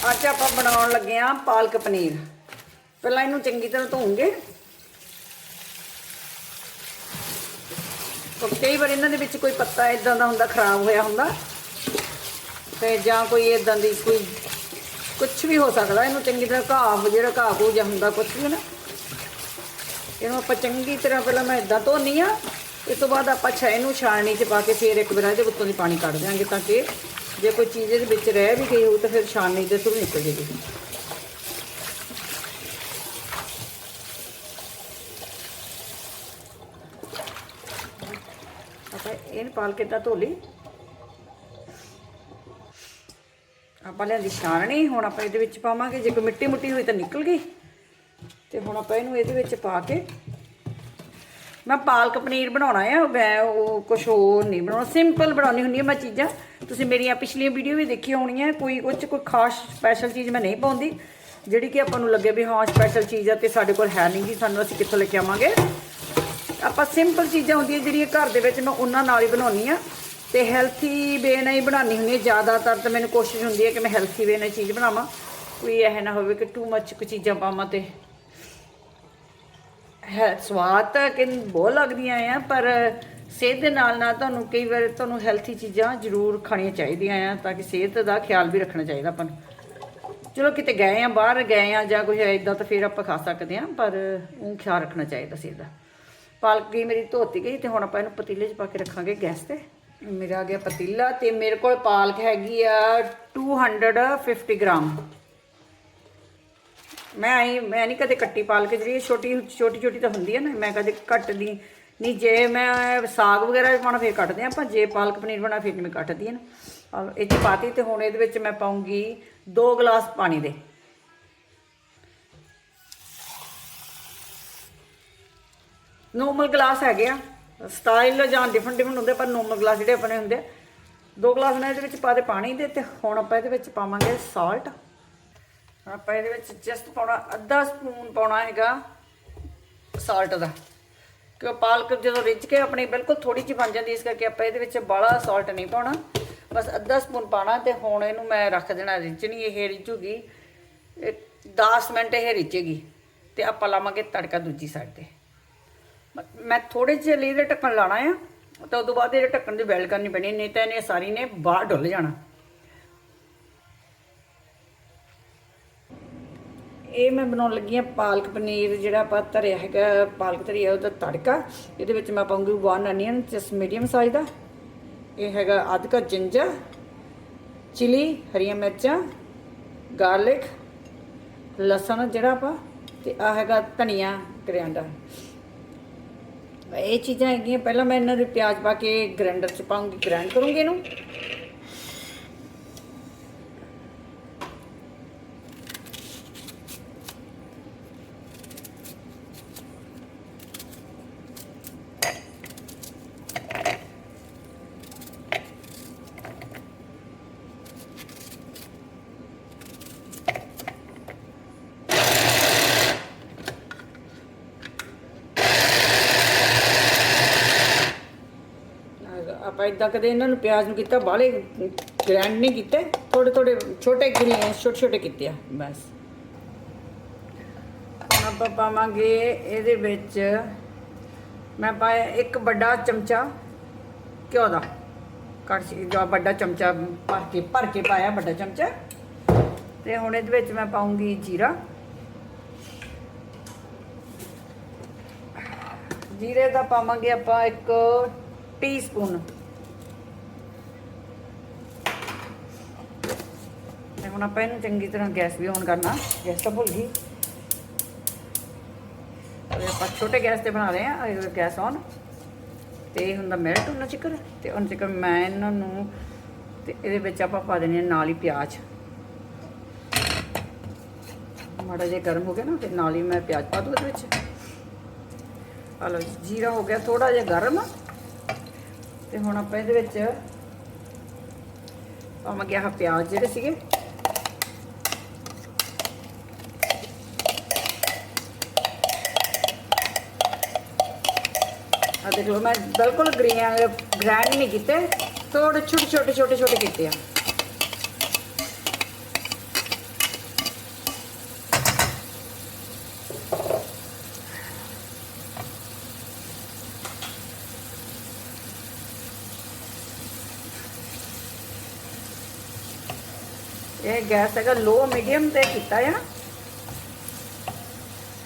ਅੱਜ ਆਪਾਂ ਬਣਾਉਣ ਲੱਗੇ ਆ ਪਾਲਕ ਪਨੀਰ। ਪਹਿਲਾਂ ਇਹਨੂੰ ਚੰਗੀ ਤਰ੍ਹਾਂ ਧੋਉਂਗੇ ਕਈ ਵਾਰ ਇਹਨਾਂ ਦੇ ਵਿੱਚ ਕੋਈ ਪੱਤਾ ਇਦਾਂ ਦਾ ਹੁੰਦਾ, ਖਰਾਬ ਹੋਇਆ ਹੁੰਦਾ। ਤੇ ਜਾਂ ਕੋਈ ਇਦਾਂ ਦੀ ਕੋਈ ਕੁਝ ਵੀ ਹੋ ਸਕਦਾ, ਇਹਨੂੰ ਚੰਗੀ ਤਰ੍ਹਾਂ ਘਾਹ, ਜਿਹੜਾ ਘਾਹ ਕੋ ਜਾਂ ਹੁੰਦਾ ਕੁਝ ਵੀ ਨਾ। ਇਹਨੂੰ ਆਪਾਂ ਚੰਗੀ ਤਰ੍ਹਾਂ ਪਹਿਲਾਂ ਮੈਂ ਇਦਾਂ ਧੋਨੀ ਆ। ਇਸ ਤੋਂ ਬਾਅਦ ਆਪਾਂ ਛੇ ਨੂੰ ਛਾਣਨੀ 'ਚ ਪਾ ਕੇ ਫੇਰ ਇੱਕ ਵਾਰ ਇਹਦੇ ਉੱਤੋਂ ਦੀ ਪਾਣੀ ਕੱਢ ਦਿਆਂਗੇ ਤਾਂ ਕਿ ਜੇ ਕੋਈ ਚੀਜ਼ ਇਹਦੇ ਵਿੱਚ ਰਹਿ ਵੀ ਗਈ ਹੋਊ ਤਾਂ ਫਿਰ ਛਾਨਣੀ ਦੇ ਥਰੂ ਨਿਕਲ ਜੇਗੀ। ਆਪਾਂ ਇਹਨੂੰ ਪਾਲ ਕੇ ਤਾਂ ਧੋ ਲਈ ਆਪਾਂ ਲਿਆਂਦੀ ਛਾਨਣੀ, ਹੁਣ ਆਪਾਂ ਇਹਦੇ ਵਿੱਚ ਪਾਵਾਂਗੇ। ਜੇ ਕੋਈ ਮਿੱਟੀ ਮੁੱਟੀ ਹੋਈ ਤਾਂ ਨਿਕਲ ਗਈ। ਤੇ ਹੁਣ ਆਪਾਂ ਇਹਨੂੰ ਇਹਦੇ ਵਿੱਚ ਪਾ ਕੇ ਮੈਂ ਪਾਲਕ ਪਨੀਰ ਬਣਾਉਣਾ ਆ, ਮੈਂ ਉਹ ਕੁਝ ਹੋਰ ਨਹੀਂ ਬਣਾਉਣਾ ਸਿੰਪਲ ਬਣਾਉਣੀ ਹੁੰਦੀ ਹੈ ਮੈਂ ਚੀਜ਼ਾਂ। ਤੁਸੀਂ ਮੇਰੀਆਂ ਪਿਛਲੀਆਂ ਵੀਡੀਓ ਵੀ ਦੇਖੀ ਹੋਣੀਆਂ, ਕੋਈ ਉਹ 'ਚ ਕੋਈ ਖਾਸ ਸਪੈਸ਼ਲ ਚੀਜ਼ ਮੈਂ ਨਹੀਂ ਪਾਉਂਦੀ। ਜਿਹੜੀ ਕਿ ਆਪਾਂ ਨੂੰ ਲੱਗੇ ਵੀ ਹਾਂ ਸਪੈਸ਼ਲ ਚੀਜ਼ ਆ ਤੇ ਸਾਡੇ ਕੋਲ ਹੈ ਨਹੀਂ ਜੀ, ਸਾਨੂੰ ਅਸੀਂ ਕਿੱਥੋਂ ਲੈ ਕੇ ਆਵਾਂਗੇ। ਆਪਾਂ ਸਿੰਪਲ ਚੀਜ਼ਾਂ ਹੁੰਦੀਆਂ ਜਿਹੜੀਆਂ ਘਰ ਦੇ ਵਿੱਚ ਮੈਂ ਉਹਨਾਂ ਨਾਲ ਹੀ ਬਣਾਉਣੀ ਆ। ਤੇ ਹੈਲਥੀ ਵੇ ਨਾਲ ਹੀ ਬਣਾਉਣੀ ਹੁੰਦੀ ਹੈ ਜ਼ਿਆਦਾਤਰ ਤਾਂ ਮੈਨੂੰ ਕੋਸ਼ਿਸ਼ ਹੁੰਦੀ ਹੈ ਕਿ ਮੈਂ ਹੈਲਥੀ ਵੇ ਨਾਲ ਚੀਜ਼ ਬਣਾਵਾਂ। ਕੋਈ ਇਹ ਨਾ ਹੋਵੇ ਕਿ ਟੂ ਮੱਚ ਕੁ ਚੀਜ਼ਾਂ ਪਾਵਾਂ ਤੇ ਹੈ, ਸਵਾਦ ਤਾਂ ਕਿ ਬਹੁਤ ਲੱਗਦੀਆਂ ਆ, ਪਰ ਸਿਹਤ ਦੇ ਨਾਲ ਨਾਲ ਤੁਹਾਨੂੰ ਕਈ ਵਾਰ ਤੁਹਾਨੂੰ ਹੈਲਥੀ ਚੀਜ਼ਾਂ ਜ਼ਰੂਰ ਖਾਣੀਆਂ ਚਾਹੀਦੀਆਂ ਆ, ਤਾਂ ਕਿ ਸਿਹਤ ਦਾ ਖਿਆਲ ਵੀ ਰੱਖਣਾ ਚਾਹੀਦਾ ਆਪਾਂ ਨੂੰ। ਚਲੋ, ਕਿਤੇ ਗਏ ਆ, ਬਾਹਰ ਗਏ ਆ ਜਾਂ ਕੁਝ ਇਦਾਂ ਤਾਂ ਫਿਰ ਆਪਾਂ ਖਾ ਸਕਦੇ ਆ, ਪਰ ਉਹ ਖਿਆਲ ਰੱਖਣਾ ਚਾਹੀਦਾ ਸਿਹਤ ਦਾ। ਪਾਲਕ ਗਈ ਮੇਰੀ ਧੋਤੀ ਗਈ ਤੇ ਹੁਣ ਆਪਾਂ ਇਹਨੂੰ ਪਤੀਲੇ 'ਚ ਪਾ ਕੇ ਰੱਖਾਂਗੇ ਗੈਸ ਤੇ। ਮੇਰਾ ਆ ਗਿਆ ਪਤੀਲਾ ਤੇ ਮੇਰੇ ਕੋਲ ਪਾਲਕ ਹੈਗੀ ਆ 250 ਗ੍ਰਾਮ। ਮੈਂ ਆਈ, ਮੈਂ ਨਹੀਂ ਕਦੇ ਕੱਟੀ ਪਾਲਕ ਜਿਹੜੀ ਛੋਟੀ ਛੋਟੀ ਛੋਟੀ ਤਾਂ ਹੁੰਦੀ ਹੈ ਨਾ, ਮੈਂ ਕਦੇ ਕੱਟਦੀ ਨਹੀਂ ਜੇ ਮੈਂ ਸਾਗ ਵਗੈਰਾ ਪਾਉਣਾ, ਫਿਰ ਕੱਟਦੇ ਆਪਾਂ ਜੇ ਪਾਲਕ ਪਨੀਰ ਬਣਾ, ਫਿਰ ਮੈਂ ਕੱਟਦੀ ਹਾਂ ਨਾ। ਇਹ ਚ ਪਾਤੀ ਤੇ ਹੁਣ ਇਹਦੇ ਵਿੱਚ ਮੈਂ ਪਾਉਂਗੀ 2 ਗਲਾਸ ਪਾਣੀ ਦੇ। ਨੋਰਮਲ ਗਲਾਸ ਹੈਗੇ ਆ, ਸਟਾਈਲ ਜਾਂ ਡਿਫਰੈਂਟ ਡਿਫਰੈਂਟ ਹੁੰਦੇ ਪਰ ਨੋਰਮਲ ਗਲਾਸ ਜਿਹੜੇ ਆਪਣੇ ਹੁੰਦੇ ਆ। ਦੋ ਗਲਾਸ ਮੈਂ ਇਹਦੇ ਵਿੱਚ ਪਾ ਦੇ ਪਾਣੀ ਦੇ ਤੇ ਹੁਣ ਆਪਾਂ ਇਹਦੇ ਵਿੱਚ ਪਾਵਾਂਗੇ ਸਾਲਟ ਆਪਾਂ ਇਹਦੇ ਵਿੱਚ ਜਸਟ ਪਾਉਣਾ, ਅੱਧਾ ਸਪੂਨ ਪਾਉਣਾ ਹੈਗਾ ਸਾਲਟ ਦਾ। ਕਿਉਂ ਪਾਲਕ ਜਦੋਂ ਰਿੱਝ ਕੇ ਆਪਣੀ ਬਿਲਕੁਲ ਥੋੜੀ ਜਿਹੀ ਬਣ ਜਾਂਦੀ ਇਸ ਕਰਕੇ ਆਪਾਂ ਇਹਦੇ ਵਿੱਚ ਬਾਲਾ ਸਾਲਟ ਨਹੀਂ ਪਾਉਣਾ। ਬਸ ਅੱਧਾ ਸਪੂਨ ਪਾਣਾ ਤੇ ਹੁਣ ਇਹਨੂੰ ਮੈਂ ਰੱਖ ਦੇਣਾ ਰਿੱਝਣੀ, ਇਹ ਰਿੱਝੂਗੀ। ਇਹ 10 ਮਿੰਟ ਇਹ ਰਿੱਝੇਗੀ ਤੇ ਆਪਾਂ ਲਾਵਾਂਗੇ ਤੜਕਾ ਦੂਜੀ ਸਾਈਡ ਤੇ। ਮ- ਮੈਂ ਥੋੜੇ ਜਿਹੇ ਲਈ ਇਹਦੇ ਢੱਕਣ ਲਾਣਾ ਆ, ਤਾਂ ਉਦੋਂ ਬਾਅਦ ਇਹਦੇ ਢੱਕਣ ਦੀ ਵੈਲ ਕਰਨੀ ਪੈਣੀ, ਨਹੀਂ ਤਾਂ ਇਹਨੇ ਸਾਰੀ ਨੇ ਬਾਹਰ ਡੁੱਲ ਜਾਣਾ। ਇਹ ਮੈਂ ਬਣਾਉਣ ਲੱਗੀ ਆ ਪਾਲਕ ਪਨੀਰ, ਜਿਹੜਾ ਆਪਾਂ ਧਰਿਆ ਹੈਗਾ, ਪਾਲਕ ਧਰੀ ਆ, ਉਹਦਾ ਤੜਕਾ। ਇਹਦੇ ਵਿੱਚ ਮੈਂ ਪਾਉਂਗੀ 1 ਅਨੀਅਨ ਜਸ ਮੀਡੀਅਮ ਸਾਈਜ਼ ਦਾ। ਇਹ ਹੈਗਾ ਅੱਧ ਜਿੰਜਰ ਚਿਲੀ ਹਰੀਆਂ ਮਿਰਚਾਂ ਗਾਰਲਿਕ ਲਸਣ ਜਿਹੜਾ ਆਪਾਂ, ਤੇ ਆ ਹੈਗਾ ਧਨੀਆ ਕਰਿਆਂਡਾ ਇਹ ਚੀਜ਼ਾਂ ਹੈਗੀਆਂ, ਪਹਿਲਾਂ ਮੈਂ ਇਹਨਾਂ ਦੇ ਪਿਆਜ਼ ਪਾ ਕੇ ਗ੍ਰਾਈਂਡਰ 'ਚ ਪਾਉਂਗੀ ਗ੍ਰਾਈਂਡ ਕਰੂੰਗੀ ਇਹਨੂੰ। ਆਪਾਂ ਇਦਾਂ ਕਦੇ ਇਹਨਾਂ ਨੂੰ ਪਿਆਜ਼ ਨੂੰ ਕੀਤਾ, ਬਾਹਲੇ ਗ੍ਰੈਂਡ ਨਹੀਂ ਕੀਤੇ ਥੋੜੇ ਥੋੜੇ ਛੋਟੇ ਗਿਰੀ ਛੋਟੇ ਛੋਟੇ ਕੀਤੇ ਆ, ਬਸ। ਹੁਣ ਆਪਾਂ ਪਾਵਾਂਗੇ ਇਹਦੇ ਵਿੱਚ, ਮੈਂ ਪਾਇਆ ਇੱਕ ਵੱਡਾ ਚਮਚਾ ਘਿਓ ਦਾ। ਕੜਛੀ ਜੋ ਵੱਡਾ ਚਮਚਾ ਭਰ ਕੇ ਭਰ ਕੇ ਪਾਇਆ ਵੱਡਾ ਚਮਚਾ। ਤੇ ਹੁਣ ਇਹਦੇ ਵਿੱਚ ਮੈਂ ਪਾਉਂਗੀ ਜੀਰਾ। ਜੀਰੇ ਦਾ ਪਾਵਾਂਗੇ ਆਪਾਂ ਇੱਕ ਟੀਸਪੂਨ ਤੇ ਹੁਣ ਆਪਾਂ ਇਹਨੂੰ ਚੰਗੀ ਤਰ੍ਹਾਂ ਗੈਸ ਵੀ ਔਨ ਕਰਨਾ, ਗੈਸ ਤਾਂ ਭੁੱਲ ਗਈ। ਅਰੇ ਆਪਾਂ ਛੋਟੇ ਗੈਸ ਤੇ ਬਣਾ ਰਹੇ ਆ ਇਹ ਗੈਸ ਔਨ ਤੇ ਇਹ ਹੁੰਦਾ ਮੈਲਟ ਹੁੰਦਾ ਚਿਕਰ ਤੇ ਉਹਨਾਂ ਚਿਕਰ ਮੈਂ ਇਹਨਾਂ ਨੂੰ ਤੇ ਇਹਦੇ ਵਿੱਚ ਆਪਾਂ ਪਾ ਦੇਣੇ ਆ ਨਾਲ ਹੀ ਪਿਆਜ਼। ਮਾੜਾ ਜਿਹਾ ਗਰਮ ਹੋ ਗਿਆ ਨਾ, ਤੇ ਨਾਲ ਹੀ ਮੈਂ ਪਿਆਜ਼ ਪਾ ਦੂੰ ਇਹਦੇ ਵਿੱਚ। ਆ ਲਓ ਜੀਰਾ ਹੋ ਗਿਆ ਥੋੜਾ ਜਿਹਾ ਗਰਮ। ਤੇ ਹੁਣ ਆਪਾਂ ਇਹਦੇ ਵਿੱਚ ਪਾਵਾਂਗੇ ਆਹ ਪਿਆਜ਼ ਜਿਹੜੇ ਸੀਗੇ। ਆ ਦੇਖ ਲਓ, ਮੈਂ ਬਿਲਕੁਲ ਗ੍ਰੈਂਡ ਗ੍ਰੈਂਡ ਨਹੀਂ ਕੀਤੇ ਥੋੜੇ ਛੋਟੇ ਛੋਟੇ ਛੋਟੇ ਛੋਟੇ ਕੀਤੇ ਆ। ਇਹ ਗੈਸ ਹੈਗਾ ਲੋ ਮੀਡੀਅਮ ਤੇ ਕੀਤਾ ਆ।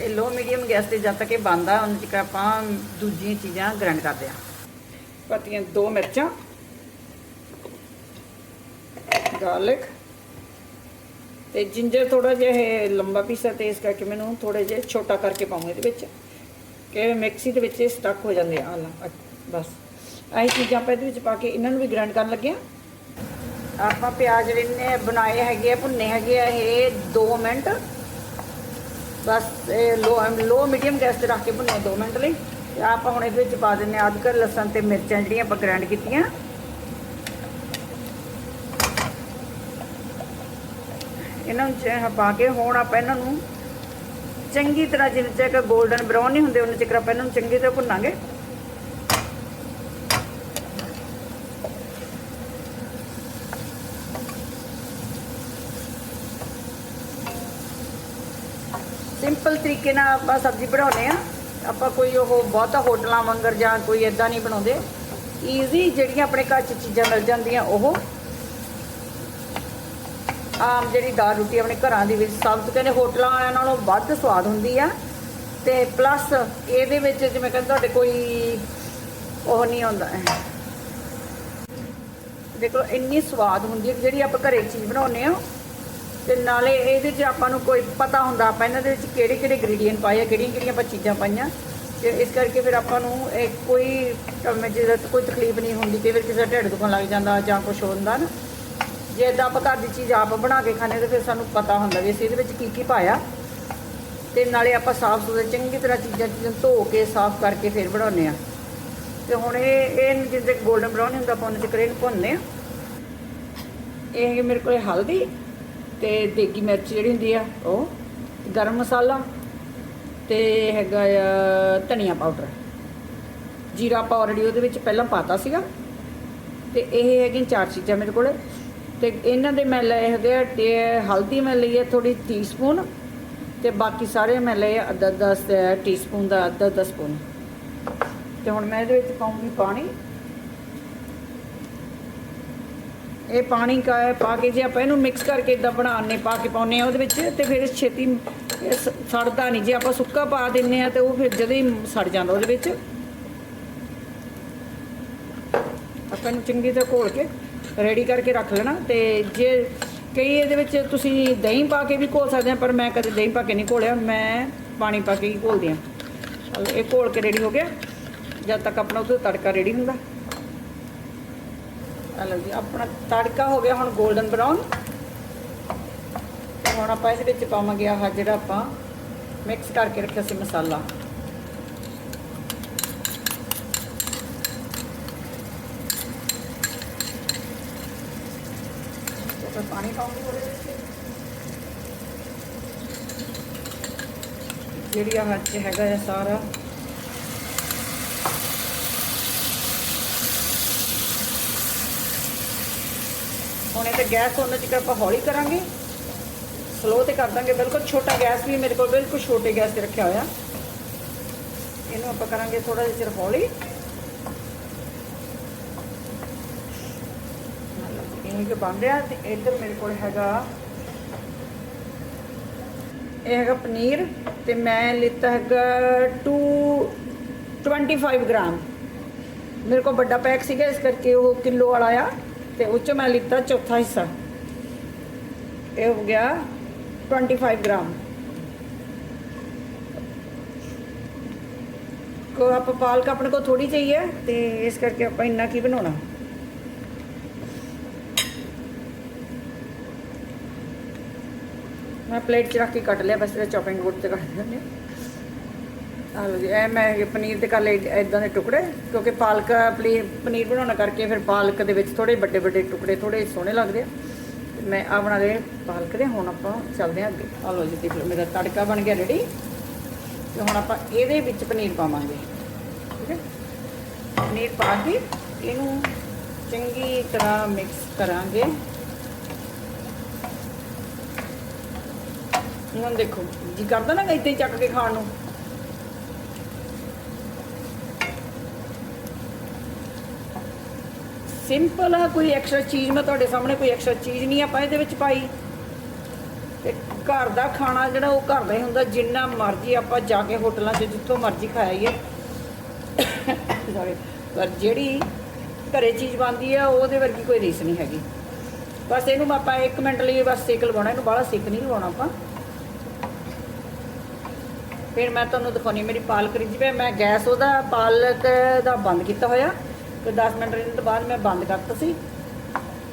ਇਹ ਲੋ ਮੀਡੀਅਮ ਗੈਸ ਤੇ ਜਦ ਤੱਕ ਇਹ ਬੰਦਾ ਉਹਨਾਂ ਚਿਰ ਆਪਾਂ ਦੂਜੀਆਂ ਚੀਜ਼ਾਂ ਗ੍ਰਾਈਂਡ ਕਰਦੇ ਆ। ਪਤੀਆਂ ਦੋ ਮਿਰਚਾਂ ਗਾਰਲਿਕ ਤੇ ਜਿੰਜਰ ਥੋੜਾ ਜਿਹਾ ਇਹ ਲੰਬਾ ਪੀਸ ਹੈ ਤੇ ਇਸ ਕਰਕੇ ਮੈਨੂੰ ਥੋੜੇ ਜਿਹਾ ਛੋਟਾ ਕਰਕੇ ਪਾਉਂਗੇ ਇਹਦੇ ਵਿੱਚ, ਕਿ ਮਿਕਸੀ ਦੇ ਵਿੱਚ ਇਹ ਸਟਕ ਹੋ ਜਾਂਦੇ ਆ ਬਸ। ਆਹੀ ਚੀਜ਼ਾਂ ਆਪਾਂ ਇਹਦੇ ਵਿੱਚ ਪਾ ਕੇ ਇਹਨਾਂ ਨੂੰ ਵੀ ਗ੍ਰਾਈਂਡ ਕਰਨ ਲੱਗੇ ਆ। ਆਪਾਂ ਪਿਆਜ਼ ਜਿਹੜੇ ਬਣਾਏ ਹੈਗੇ ਆ, ਭੁੰਨੇ ਹੈਗੇ ਆ, ਇਹ 2 ਮਿੰਟ। ਬਸ ਇਹ ਲੋ ਲੋ ਮੀਡੀਅਮ ਗੈਸ ਤੇ ਰੱਖ ਕੇ ਭੁੰਨੇ 2 ਮਿੰਟ ਲਈ। ਤੇ ਆਪਾਂ ਹੁਣ ਇਹਦੇ ਵਿੱਚ ਪਾ ਦਿੰਨੇ ਆ ਅਦਰਕ, ਲਸਣ ਤੇ ਮਿਰਚਾਂ ਜਿਹੜੀਆਂ ਆਪਾਂ ਗ੍ਰਾਈਂਡ ਕੀਤੀਆਂ। ਇਹਨਾਂ ਨੂੰ ਪਾ ਕੇ ਹੁਣ ਆਪਾਂ ਇਹਨਾਂ ਨੂੰ ਚੰਗੀ ਤਰ੍ਹਾਂ ਜਿੰਨੇ ਤੱਕ 골ਡਨ ਬਰਾਊਨ ਨਹੀਂ ਹੁੰਦੇ ਉਹਨਾਂ ਚਿਰ ਆਪਾਂ ਇਹਨਾਂ ਨੂੰ ਚੰਗੀ ਤਰ੍ਹਾਂ ਭੁੰਨਾਂਗੇ ਸਿੰਪਲ ਤਰੀਕੇ ਨਾਲ ਆਪਾਂ ਸਬਜ਼ੀ ਬਣਾਉਂਦੇ ਆ ਆਪਾਂ ਕੋਈ ਉਹ ਬਹੁਤਾ ਹੋਟਲਾਂ ਵਾਂਗਰ ਜਾਂ ਕੋਈ ਇਦਾਂ ਨਹੀਂ ਬਣਾਉਂਦੇ। ਈਜ਼ੀ ਜਿਹੜੀਆਂ ਆਪਣੇ ਘਰ 'ਚ ਚੀਜ਼ਾਂ ਮਿਲ ਜਾਂਦੀਆਂ, ਉਹ। ਆਮ ਜਿਹੜੀ ਦਾਲ ਰੋਟੀ ਆਪਣੇ ਘਰਾਂ ਦੇ ਵਿੱਚ ਸਭ ਤੋਂ ਕਹਿੰਦੇ ਹੋਟਲਾਂ ਵਾਲਿਆਂ ਨਾਲੋਂ ਵੱਧ ਸਵਾਦ ਹੁੰਦੀ ਆ। ਤੇ ਪਲੱਸ ਇਹਦੇ ਵਿੱਚ ਜਿਵੇਂ ਕਹਿੰਦੇ ਤੁਹਾਡੇ ਕੋਈ ਉਹ ਨਹੀਂ ਆਉਂਦਾ। ਦੇਖੋ ਇੰਨੀ ਸਵਾਦ ਹੁੰਦੀ ਹੈ ਜਿਹੜੀ ਆਪਾਂ ਘਰੇ ਚੀਜ਼ ਬਣਾਉਂਦੇ ਆ ਤੇ ਨਾਲੇ ਇਹਦੇ 'ਚ ਆਪਾਂ ਨੂੰ ਕੋਈ ਪਤਾ ਹੁੰਦਾ, ਆਪਾਂ ਇਹਨਾਂ ਦੇ ਵਿੱਚ ਕਿਹੜੇ ਕਿਹੜੇ ਇੰਗਰੀਡੀਅੰਟ ਪਾਏ ਆ, ਕਿਹੜੀਆਂ ਕਿਹੜੀਆਂ ਆਪਾਂ ਚੀਜ਼ਾਂ ਪਾਈਆਂ। ਤੇ ਇਸ ਕਰਕੇ ਫਿਰ ਆਪਾਂ ਨੂੰ ਇਹ ਕੋਈ ਕੰਮ ਜਿਹਦਾ ਕੋਈ ਤਕਲੀਫ ਨਹੀਂ ਹੁੰਦੀ ਕਿ ਫਿਰ ਕਿਸੇ ਦਾ ਢਿੱਡ ਦੁਖਣ ਲੱਗ ਜਾਂਦਾ ਜਾਂ ਕੁਝ ਹੁੰਦਾ ਨਾ। ਜੇ ਇਦਾਂ ਆਪਾਂ ਘਰ ਦੀ ਚੀਜ਼ ਆਪ ਬਣਾ ਕੇ ਖਾਣੇ ਤੇ ਫਿਰ ਸਾਨੂੰ ਪਤਾ ਹੁੰਦਾ ਵੀ ਅਸੀਂ ਇਹਦੇ ਵਿੱਚ ਕੀ ਕੀ ਪਾਇਆ। ਤੇ ਨਾਲੇ ਆਪਾਂ ਸਾਫ਼ ਸੁਥਰੇ ਚੰਗੀ ਤਰ੍ਹਾਂ ਚੀਜ਼ਾਂ ਚੀਜ਼ਾਂ ਧੋ ਕੇ ਸਾਫ਼ ਕਰਕੇ ਫਿਰ ਬਣਾਉਂਦੇ ਆ ਤੇ ਹੁਣ ਇਹ ਇਹ ਜਿੱਦੇ 골ਡਨ ਬਰਾਊਨ ਹੁੰਦਾ, ਆਪਾਂ ਉਹਨਾਂ ਚ ਕਰੇਨ ਭੁੰਨਦੇ ਆ ਇਹ ਹੈਗੇ ਮੇਰੇ ਕੋਲ ਹਲਦੀ। ਤੇ ਦੇਗੀ ਮਿਰਚ ਜਿਹੜੀ ਹੁੰਦੀ ਆ, ਉਹ ਗਰਮ ਮਸਾਲਾ ਤੇ ਹੈਗਾ ਆ ਧਨੀਆ ਪਾਊਡਰ। ਜੀਰਾ ਆਪਾਂ ਆਲਰੇਡੀ ਉਹਦੇ ਵਿੱਚ ਪਹਿਲਾਂ ਪਾਤਾ ਸੀਗਾ ਤੇ ਇਹ ਹੈਗੀਆਂ ਚਾਰ ਚੀਜ਼ਾਂ ਮੇਰੇ ਕੋਲ ਤੇ ਇਹਨਾਂ ਦੇ ਮੈਂ ਲਏ ਹੈਗੇ ਆ, ਤੇ ਹਲਦੀ ਮੈਂ ਲਈ ਹੈ ਥੋੜੀ ਟੀਸਪੂਨ ਤੇ ਬਾਕੀ ਸਾਰੇ ਮੈਂ ਲਏ ਅੱਧਾ ਅੱਧਾ ਸ- ਟੀਸਪੂਨ ਦਾ ਅੱਧਾ ਅੱਧਾ ਸਪੂਨ ਤੇ ਹੁਣ ਮੈਂ ਇਹਦੇ ਵਿੱਚ ਪਾਉਂਗੀ ਪਾਣੀ। ਇਹ ਪਾਣੀ ਕਾ ਪਾ ਕੇ ਜੇ ਆਪਾਂ ਇਹਨੂੰ ਮਿਕਸ ਕਰਕੇ ਇਦਾਂ ਬਣਾਉਣੇ ਪਾ ਕੇ ਪਾਉਨੇ ਆ ਉਹਦੇ ਵਿੱਚ ਤੇ ਫਿਰ ਛੇਤੀ ਸੜਦਾ ਨਹੀਂ। ਜੇ ਆਪਾਂ ਸੁੱਕਾ ਪਾ ਦਿੰਨੇ ਆ ਤੇ ਉਹ ਫਿਰ ਜਦੇ ਹੀ ਸੜ ਜਾਂਦਾ ਉਹਦੇ ਵਿੱਚ। ਆਪਾਂ ਇਹਨੂੰ ਚੰਗੀ ਤਰ੍ਹਾਂ ਘੋਲ ਕੇ ਰੈਡੀ ਕਰਕੇ ਰੱਖ ਲੈਣਾ ਤੇ ਜੇ ਕਈ ਇਹਦੇ ਵਿੱਚ ਤੁਸੀਂ ਦਹੀਂ ਪਾ ਕੇ ਵੀ ਘੋਲ ਸਕਦੇ ਆ ਪਰ ਮੈਂ ਕਦੇ ਦਹੀਂ ਪਾ ਕੇ ਨਹੀਂ ਘੋਲਿਆ, ਮੈਂ ਪਾਣੀ ਪਾ ਕੇ ਹੀ ਘੋਲਦੀ ਆ ਇਹ ਘੋਲ ਕੇ ਰੈਡੀ ਹੋ ਗਿਆ। ਜਦ ਤੱਕ ਆਪਣਾ ਉਹਦਾ ਤੜਕਾ ਰੈਡੀ ਹੁੰਦਾ। ਆ ਲਓ ਜੀ, ਆਪਣਾ ਤੜਕਾ ਹੋ ਗਿਆ ਹੁਣ 골ਡਨ ਬਰਾਊਨ ਹੁਣ ਆਪਾਂ ਇਹਦੇ ਵਿੱਚ ਪਾਵਾਂਗੇ ਆਹ ਜਿਹੜਾ ਆਪਾਂ ਮਿਕਸ ਕਰਕੇ ਰੱਖਿਆ ਸੀ ਮਸਾਲਾ। ਤੇ ਪਾਣੀ ਪਾਉਂਗੀ ਉਹਦੇ ਵਿੱਚ। ਜਿਹੜੀ ਆਹ ਚ ਹੈਗਾ ਇਹ ਸਾਰਾ। ਹੁਣ ਤੇ ਗੈਸ ਉਹਨਾਂ ਚਿਰ ਆਪਾਂ ਹੌਲੀ ਕਰਾਂਗੇ। ਸਲੋ ਤੇ ਕਰ ਦਾਂਗੇ, ਬਿਲਕੁਲ ਛੋਟਾ ਗੈਸ ਵੀ ਮੇਰੇ ਕੋਲ ਬਿਲਕੁਲ ਛੋਟੇ ਗੈਸ ਤੇ ਰੱਖਿਆ ਹੋਇਆ। ਇਹਨੂੰ ਆਪਾਂ ਕਰਾਂਗੇ ਥੋੜਾ ਜਿਹਾ ਚਿਰ ਹੌਲੀ। ਇਹ ਕਿ ਬਣ ਰਿਹਾ ਤੇ ਇੱਧਰ ਮੇਰੇ ਕੋਲ ਹੈਗਾ, ਇਹ ਹੈਗਾ ਪਨੀਰ ਤੇ ਮੈਂ ਲਿੱਤਾ ਹੈਗਾ 2 25 ਗ੍ਰਾਮ। ਮੇਰੇ ਕੋਲ ਵੱਡਾ ਪੈਕ ਸੀਗਾ, ਇਸ ਕਰਕੇ ਉਹ ਕਿਲੋ ਵਾਲਾ ਆ। ਤੇ ਉਹ ਚੋਂ ਮੈਂ ਲਿੱਤਾ ਚੌਥਾ ਹਿੱਸਾ ਇਹ ਹੋ ਗਿਆ 25 ਗ੍ਰਾਮ ਕੋ ਆਪਾਂ ਪਾਲਕ ਆਪਣੇ ਕੋਲ ਥੋੜੀ ਚਾਹੀਏ ਤੇ ਇਸ ਕਰਕੇ ਆਪਾਂ ਇੰਨਾ ਕੀ ਬਣਾਉਣਾ ਮੈਂ ਪਲੇਟ 'ਚ ਰੱਖ ਕੇ ਕੱਟ ਲਿਆ ਬਸ ਇਹ ਚੌਪਿੰਗ ਬੋਰਡ ਤੇ ਕੱਟ ਦਿੰਦੇ ਆ ਲਓ ਜੀ ਇਹ ਮੈਂ ਇਹ ਪਨੀਰ ਦੇ ਕਰ ਲਏ ਇਦਾਂ ਦੇ ਟੁਕੜੇ, ਕਿਉਂਕਿ ਪਾਲਕ ਪਲੀ- ਪਨੀਰ ਬਣਾਉਣਾ ਕਰਕੇ ਫਿਰ ਪਾਲਕ ਦੇ ਵਿੱਚ ਥੋੜੇ ਵੱਡੇ ਵੱਡੇ ਟੁਕੜੇ ਥੋੜੇ ਸੋਹਣੇ ਲੱਗਦੇ ਆ। ਤੇ ਮੈਂ ਆ ਬਣਾ ਲਏ ਪਾਲਕ ਦੇ, ਹੁਣ ਆਪਾਂ ਚੱਲਦੇ ਹਾਂ ਅੱਗੇ। ਆ ਲਓ ਜੀ, ਦੇਖ ਲਓ, ਮੇਰਾ ਤੜਕਾ ਬਣ ਗਿਆ ਰੈਡੀ ਤੇ ਹੁਣ ਆਪਾਂ ਇਹਦੇ ਵਿੱਚ ਪਨੀਰ ਪਾਵਾਂਗੇ, ਠੀਕ ਹੈ? ਪਨੀਰ ਪਾ ਕੇ ਇਹਨੂੰ ਚੰਗੀ ਤਰ੍ਹਾਂ ਮਿਕਸ ਕਰਾਂਗੇ। ਹੁਣ ਦੇਖੋ, ਜੀ ਕਰਦਾ ਨਾ ਇੱਥੇ ਚੱਕ ਕੇ ਖਾਣ ਨੂੰ। ਸਿੰਪਲ ਆ, ਕੋਈ ਐਕਸਟਰਾ ਚੀਜ਼, ਮੈਂ ਤੁਹਾਡੇ ਸਾਹਮਣੇ ਕੋਈ ਐਕਸਟਰਾ ਚੀਜ਼ ਨਹੀਂ ਆਪਾਂ ਇਹਦੇ ਵਿੱਚ ਪਾਈ। ਤੇ ਘਰ ਦਾ ਖਾਣਾ ਜਿਹੜਾ ਉਹ ਘਰ ਦਾ ਹੀ ਹੁੰਦਾ, ਜਿੰਨਾ ਮਰਜ਼ੀ ਆਪਾਂ ਜਾ ਕੇ ਹੋਟਲਾਂ 'ਚ ਜਿੱਥੋਂ ਮਰਜ਼ੀ ਖਾਈਏ। ਸੌਰੀ ਪਰ ਜਿਹੜੀ ਘਰੇ ਚੀਜ਼ ਬਣਦੀ ਆ, ਉਹਦੇ ਵਰਗੀ ਕੋਈ ਰੀਸ ਨਹੀਂ ਹੈਗੀ। ਬਸ ਇਹਨੂੰ ਆਪਾਂ 1 ਮਿੰਟ ਲਈ ਬਸ ਸੇਕ ਲਵਾਉਣਾ, ਇਹਨੂੰ ਬਾਹਲਾ ਸੇਕ ਨਹੀਂ ਲਵਾਉਣਾ ਆਪਾਂ। ਫਿਰ ਮੈਂ ਤੁਹਾਨੂੰ ਦਿਖਾਉਣੀ ਮੇਰੀ ਪਾਲਕ ਰਿੱਝ ਪਈ ਮੈਂ ਗੈਸ ਉਹਦਾ, ਪਾਲਕ ਦਾ ਬੰਦ ਕੀਤਾ ਹੋਇਆ। ਤੇ 10 ਮਿੰਟ ਰਿੱਝਣ ਤੋਂ ਬਾਅਦ ਮੈਂ ਬੰਦ ਕਰਤਾ ਸੀ।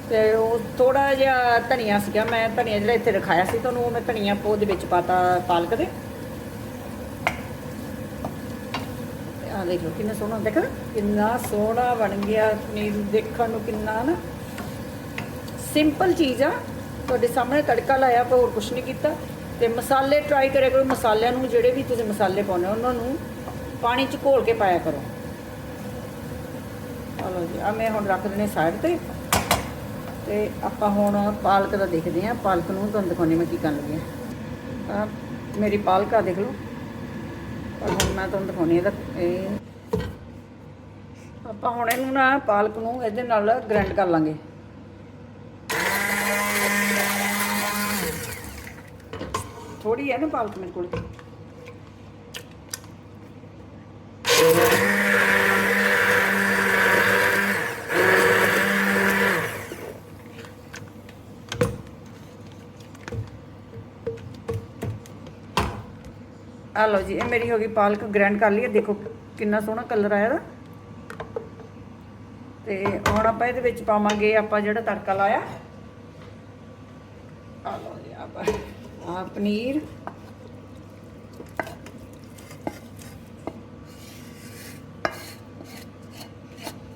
ਤੇ ਉਹ ਥੋੜਾ ਜਿਹਾ ਧਨੀਆ ਸੀਗਾ, ਮੈਂ ਧਨੀਆ ਜਿਹੜਾ ਇੱਥੇ ਰਖਾਇਆ ਸੀ ਤੁਹਾਨੂੰ ਉਹ ਮੈਂ ਧਨੀਆ ਪੋ ਦੇ ਵਿੱਚ ਪਾਤਾ ਪਾਲਕ ਦੇ। ਤੇ ਦੇਖੋ ਕਿੰਨਾ ਸੋਹਣਾ, ਦੇਖੋ ਕਿੰਨਾ ਸੋਹਣਾ ਬਣ ਗਿਆ ਪਨੀਰ, ਦੇਖਣ ਨੂੰ ਕਿੰਨਾ ਨਾ। ਸਿੰਪਲ ਚੀਜ਼ ਆ, ਤੁਹਾਡੇ ਸਾਹਮਣੇ ਤੜਕਾ ਲਾਇਆ ਪਰ ਹੋਰ ਕੁਝ ਨਹੀਂ ਕੀਤਾ। ਤੇ ਮਸਾਲੇ ਟਰਾਈ ਕਰਿਆ ਕਰੋ, ਮਸਾਲਿਆਂ ਨੂੰ ਜਿਹੜੇ ਵੀ ਤੁਸੀਂ ਮਸਾਲੇ ਪਾਉਣੇ ਉਹਨਾਂ ਨੂੰ ਪਾਣੀ 'ਚ ਘੋਲ ਕੇ ਪਾਇਆ ਕਰੋ। ਚਲੋ ਜੀ ਆ ਮੈਂ ਹੁਣ ਰੱਖ ਦਿੰਨੇ ਸਾਈਡ ਤੇ। ਤੇ ਆਪਾਂ ਹੁਣ ਪਾਲਕ ਦਾ ਦੇਖਦੇ ਹਾਂ, ਪਾਲਕ ਨੂੰ ਤੁਹਾਨੂੰ ਦਿਖਾਉਣੀ ਮੈਂ ਕੀ ਕਰਨ ਲੱਗੀ ਹਾਂ। ਮੇਰੀ ਪਾਲਕ ਆ, ਦੇਖ ਲਓ। ਪਰ ਹੁਣ ਮੈਂ ਤੁਹਾਨੂੰ ਦਿਖਾਉਣੀ ਇਹਦਾ, ਇਹ ਆਪਾਂ ਹੁਣ ਇਹਨੂੰ ਨਾ ਪਾਲਕ ਨੂੰ ਇਹਦੇ ਨਾਲ ਗ੍ਰਾਈਂਡ ਕਰ ਲਾਂਗੇ। ਥੋੜੀ ਹੈ ਨਾ ਪਾਲਕ ਮੇਰੇ ਕੋਲ। ਆ ਲਓ ਜੀ, ਇਹ ਮੇਰੀ ਹੋ ਗਈ ਪਾਲਕ ਗ੍ਰੈਂਡ ਕਰ ਲਈ ਦੇਖੋ ਕਿੰਨਾ ਸੋਹਣਾ ਕਲਰ ਆਇਆ ਦਾ ਤੇ ਹੁਣ ਆਪਾਂ ਇਹਦੇ ਵਿੱਚ ਪਾਵਾਂਗੇ ਆਪਾਂ ਜਿਹੜਾ ਤੜਕਾ ਲਾਇਆ। ਆ ਲਓ ਜੀ ਆਪਾਂ ਆ ਪਨੀਰ।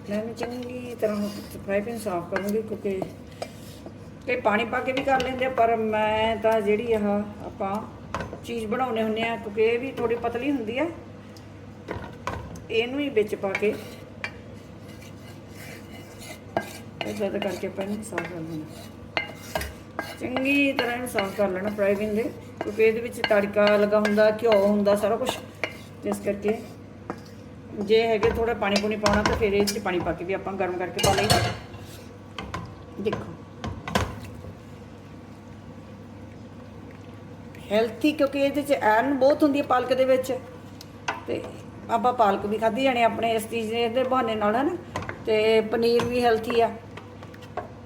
ਮੈਂ ਚੰਗੀ ਤਰ੍ਹਾਂ ਫਰਾਈ ਪੈਨ ਸਾਫ਼ ਕਰੂੰਗੀ ਕਿਉਂਕਿ ਕਈ ਪਾਣੀ ਪਾ ਕੇ ਵੀ ਕਰ ਲੈਂਦੇ ਪਰ ਮੈਂ ਤਾਂ ਜਿਹੜੀ ਆਹ ਆਪਾਂ ਚੀਜ਼ ਬਣਾਉਨੇ ਹੁੰਨੇ ਆ, ਕਿਉਂਕਿ ਇਹ ਵੀ ਥੋੜੀ ਪਤਲੀ ਹੁੰਦੀ ਆ। ਇਹਨੂੰ ਹੀ ਵਿੱਚ ਪਾ ਕੇ ਇਦਾਂ ਦਾ ਕਰਕੇ ਆਪਾਂ ਇਹਨੂੰ ਸਾਫ਼ ਕਰ ਲੈਣਾ। ਚੰਗੀ ਤਰ੍ਹਾਂ ਇਹਨੂੰ ਸਾਫ਼ ਕਰ ਲੈਣਾ ਫਰਾਈ ਪੈਨ ਦੇ, ਕਿਉਂਕਿ ਇਹਦੇ ਵਿੱਚ ਤੜਕਾ ਲੱਗਾ ਹੁੰਦਾ, ਘਿਓ ਹੁੰਦਾ, ਸਾਰਾ ਕੁਝ ਇਸ ਕਰਕੇ ਜੇ ਹੈਗੇ ਥੋੜਾ ਪਾਣੀ ਪੂਣੀ ਪਾਉਣਾ ਤਾਂ ਫਿਰ ਇਹ 'ਚ ਪਾਣੀ ਪਾ ਕੇ ਵੀ ਆਪਾਂ ਗਰਮ ਕਰਕੇ ਪਾ ਲਈਦਾ ਦੇਖੋ। ਹੈਲਥੀ ਕਿਉਂਕਿ ਇਹਦੇ ਚ ਆਇਰਨ ਬਹੁਤ ਹੁੰਦੀ ਹੈ ਪਾਲਕ ਦੇ ਵਿੱਚ। ਤੇ ਆਪਾਂ ਪਾਲਕ ਵੀ ਖਾਧੀ ਜਾਣੀ ਆਪਣੇ ਇਸ ਚੀਜ਼ ਦੇ ਇਹਦੇ ਬਹਾਨੇ ਨਾਲ ਹੈ ਨਾ ਤੇ ਪਨੀਰ ਵੀ ਹੈਲਥੀ ਆ।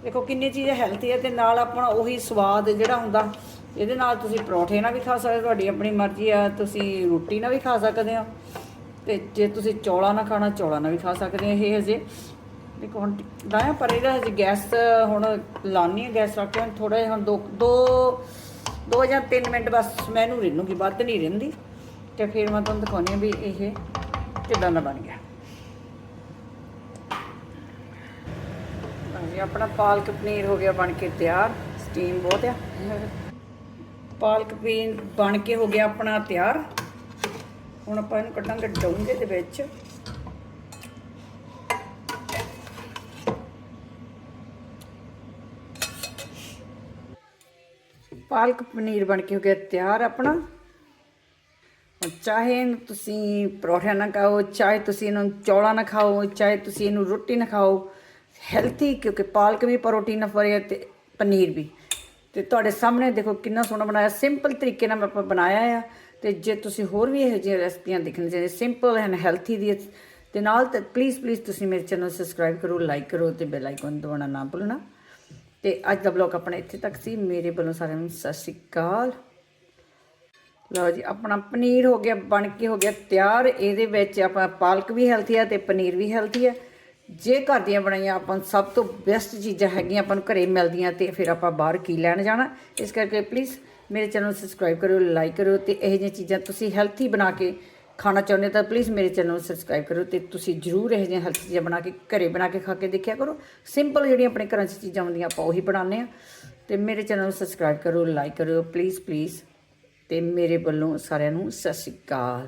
ਦੇਖੋ ਕਿੰਨੀ ਚੀਜ਼ ਹੈਲਥੀ ਹੈ ਤੇ ਨਾਲ ਆਪਣਾ ਉਹੀ ਸਵਾਦ ਜਿਹੜਾ ਹੁੰਦਾ, ਇਹਦੇ ਨਾਲ ਤੁਸੀਂ ਪਰੌਠੇ ਨਾਲ ਵੀ ਖਾ ਸਕਦੇ ਤੁਹਾਡੀ ਆਪਣੀ ਮਰਜ਼ੀ ਆ, ਤੁਸੀਂ ਰੋਟੀ ਨਾਲ ਵੀ ਖਾ ਸਕਦੇ ਹੋ। ਤੇ ਜੇ ਤੁਸੀਂ ਚੌਲਾਂ ਨਾਲ ਖਾਣਾ, ਚੌਲਾਂ ਨਾਲ ਵੀ ਖਾ ਸਕਦੇ ਹੋ ਇਹ ਹਜੇ। ਦੇਖੋ ਹੁਣ ਲਾਇਆ ਪਰ ਇਹਦਾ ਹਜੇ ਗੈਸ ਹੁਣ ਲਾਉਣੀ ਹੈ, ਗੈਸ ਰੱਖ ਕੇ ਥੋੜਾ ਜਿਹਾ ਹੁਣ ਦੋ ਦੋ ਦੋ ਜਾਂ ਤਿੰਨ ਮਿੰਟ ਬਸ ਮੈਂ ਇਹਨੂੰ ਰਿੰਨੂਗੀ ਵੱਧ ਨਹੀਂ ਰਿੰਦੀ ਤੇ ਫਿਰ ਮੈਂ ਤੁਹਾਨੂੰ ਦਿਖਾਉਣੀ ਆ ਵੀ ਇਹ ਕਿਦਾਂ ਦਾ ਬਣ ਗਿਆ। ਹਾਂਜੀ ਆਪਣਾ ਪਾਲਕ ਪਨੀਰ ਹੋ ਗਿਆ ਬਣ ਕੇ ਤਿਆਰ ਸਟੀਮ ਬਹੁਤ ਆ। ਪਾਲਕ ਪਨੀਰ ਬਣ ਕੇ ਹੋ ਗਿਆ ਆਪਣਾ ਤਿਆਰ। ਹੁਣ ਆਪਾਂ ਇਹਨੂੰ ਕੱਢਾਂਗੇ ਡੋਂਗੇ ਦੇ ਵਿੱਚ। ਪਾਲਕ ਪਨੀਰ ਬਣ ਕੇ ਹੋ ਗਿਆ ਤਿਆਰ ਆਪਣਾ। ਚਾਹੇ ਇਹਨੂੰ ਤੁਸੀਂ ਪਰੌਠਿਆਂ ਨਾ ਖਾਓ, ਚਾਹੇ ਤੁਸੀਂ ਇਹਨੂੰ ਚੌਲਾਂ ਨਾ ਖਾਓ, ਚਾਹੇ ਤੁਸੀਂ ਇਹਨੂੰ ਰੋਟੀ ਨਾ ਖਾਓ ਹੈਲਥੀ ਕਿਉਂਕਿ ਪਾਲਕ ਵੀ ਪ੍ਰੋਟੀਨ ਨਾਲ ਭਰਿਆ ਤੇ ਪਨੀਰ ਵੀ। ਤੇ ਤੁਹਾਡੇ ਸਾਹਮਣੇ ਦੇਖੋ ਕਿੰਨਾ ਸੋਹਣਾ ਬਣਾਇਆ ਸਿੰਪਲ ਤਰੀਕੇ ਨਾਲ ਆਪਾਂ ਬਣਾਇਆ ਆ। ਤੇ ਜੇ ਤੁਸੀਂ ਹੋਰ ਵੀ ਇਹੋ ਜਿਹੀਆਂ ਰੈਸਪੀਆਂ ਦੇਖਣਾ ਚਾਹੁੰਦੇ ਸਿੰਪਲ ਐਂਡ ਹੈਲਥੀ ਦੀ ਤੇ ਨਾਲ ਤੇ ਪਲੀਜ਼ ਪਲੀਜ਼ ਤੁਸੀਂ ਮੇਰੇ ਚੈਨਲ ਸਬਸਕ੍ਰਾਈਬ ਕਰੋ ਲਾਈਕ ਕਰੋ ਤੇ ਬੈਲ ਆਈਕਨ ਦਬਾਉਣਾ ਨਾ ਭੁੱਲਣਾ। ਤੇ ਅੱਜ ਦਾ ਬਲੌਗ ਆਪਣਾ ਇੱਥੇ ਤੱਕ ਸੀ। ਮੇਰੇ ਵੱਲੋਂ ਸਾਰਿਆਂ ਨੂੰ ਸਤਿ ਸ਼੍ਰੀ ਅਕਾਲ। ਲਓ ਜੀ, ਆਪਣਾ ਪਨੀਰ ਹੋ ਗਿਆ, ਬਣ ਕੇ ਹੋ ਗਿਆ ਤਿਆਰ। ਇਹਦੇ ਵਿੱਚ ਆਪਾਂ ਪਾਲਕ ਵੀ ਹੈਲਥੀ ਆ ਤੇ ਪਨੀਰ ਵੀ ਹੈਲਥੀ ਆ। ਜੇ ਘਰ ਦੀਆਂ ਬਣਾਈਆਂ ਆਪਾਂ ਨੂੰ ਸਭ ਤੋਂ ਬੈਸਟ ਚੀਜ਼ਾਂ ਹੈਗੀਆਂ ਆਪਾਂ ਨੂੰ ਘਰੇ ਮਿਲਦੀਆਂ ਤੇ ਫਿਰ ਆਪਾਂ ਬਾਹਰ ਕੀ ਲੈਣ ਜਾਣਾ? ਇਸ ਕਰਕੇ ਪਲੀਜ਼ ਮੇਰੇ ਚੈਨਲ ਨੂੰ ਸਬਸਕ੍ਰਾਈਬ ਕਰੋ ਲਾਈਕ ਕਰੋ ਤੇ ਇਹੋ ਜਿਹੀਆਂ ਚੀਜ਼ਾਂ ਤੁਸੀਂ ਹੈਲਥੀ ਬਣਾ ਕੇ ਖਾਣਾ ਚਾਹੁੰਦੇ ਤਾਂ ਪਲੀਜ਼ ਮੇਰੇ ਚੈਨਲ ਨੂੰ ਸਬਸਕ੍ਰਾਈਬ ਕਰੋ ਤੇ ਤੁਸੀਂ ਜਰੂਰ ਇਹੋ ਜਿਹੀਆਂ ਹੈਲਥੀ ਚੀਜ਼ਾਂ ਬਣਾ ਕੇ ਘਰੇ ਬਣਾ ਕੇ ਖਾ ਕੇ ਦੇਖਿਆ ਕਰੋ। ਸਿੰਪਲ ਜਿਹੜੀਆਂ ਆਪਣੇ ਘਰਾਂ 'ਚ ਚੀਜ਼ਾਂ ਹੁੰਦੀਆਂ, ਆਪਾਂ ਉਹੀ ਬਣਾਉਂਦੇ ਆ ਤੇ ਮੇਰੇ ਚੈਨਲ ਨੂੰ ਸਬਸਕ੍ਰਾਈਬ ਕਰੋ ਲਾਈਕ ਕਰੋ ਪਲੀਜ਼ ਪਲੀਜ਼ ਤੇ ਮੇਰੇ ਵੱਲੋਂ ਸਾਰਿਆਂ ਨੂੰ ਸਤਿ ਸ਼੍ਰੀ ਅਕਾਲ।